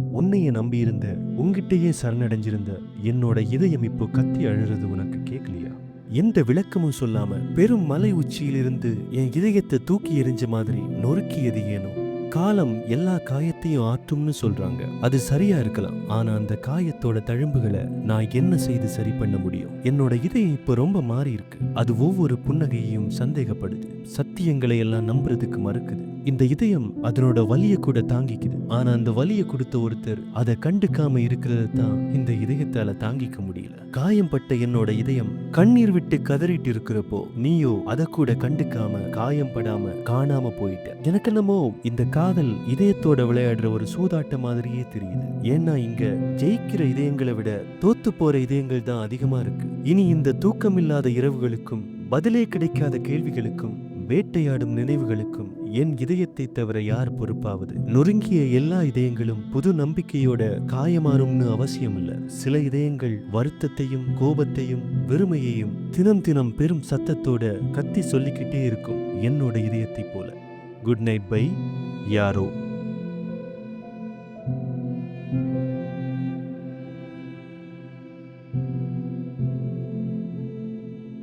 உன்னைய நம்பியிருந்த உன்கிட்டயே சரணடைஞ்சிருந்த என்னோட இதயம் இப்போ கத்தி அழுறது உனக்கு கேட்கலையா? எந்த விளக்கமும் சொல்லாம பெரும் மலை உச்சியிலிருந்து என் இதயத்தை தூக்கி எறிஞ்ச மாதிரி நொறுக்கியது ஏனோ? காலம் எல்லா காயத்தையும் ஆற்றும்னு சொல்றாங்க. அது சரியா இருக்கலாம். ஆனா அந்த காயத்தோட தழும்புகளை நான் என்ன செய்து சரி பண்ண முடியும்? என்னோட இதயம் இப்போ ரொம்ப மாறி இருக்கு அது ஒவ்வொரு புன்னகையையும் சந்தேகப்படுது. சத்தியங்களை எல்லாம் நம்புறதுக்கு மறுக்குது. இந்த இதயம் அதனோட வலிய கூட தாங்கிக்குது. ஆனா அந்த வலிய கொடுத்த ஒருத்தர் அதை கண்டுக்காம இருக்கிறது தான் இந்த இதயத்தால தாங்கிக்க முடியல. காயம்பட்ட என்னோட இதயம் கண்ணீர் விட்டு கதறிட்டு இருக்கிறப்போ நீயோ அதை கூட கண்டுக்காம காயம் படாம காணாம போயிட்ட. எனக்கு என்னமோ இந்த காதல் இதயத்தோட விளையாடுற ஒரு சூதாட்ட மாதிரியே தெரியுது. ஏன்னா இங்க ஜெயிக்கிற இதயங்களை விட தோத்து போற இதயங்கள் தான் அதிகமா இருக்கு. இனி இந்த தூக்கமில்லாத இரவுகளுக்கும் பதிலே கிடைக்காத கேள்விகளுக்கும் வேட்டையாடும் நினைவுகளுக்கும் என் இதயத்தை தவிர யார் பொறுப்பாவது? நொறுங்கிய எல்லா இதயங்களும் புது நம்பிக்கையோட காயமாறும்னு அவசியம் இல்ல சில இதயங்கள் வருத்தத்தையும் கோபத்தையும் வெறுமையையும் தினம் தினம் பெரும் சத்தத்தோட கத்தி சொல்லிக்கிட்டே இருக்கும் என்னோட இதயத்தை போல. குட் நைட் பை யாரோ.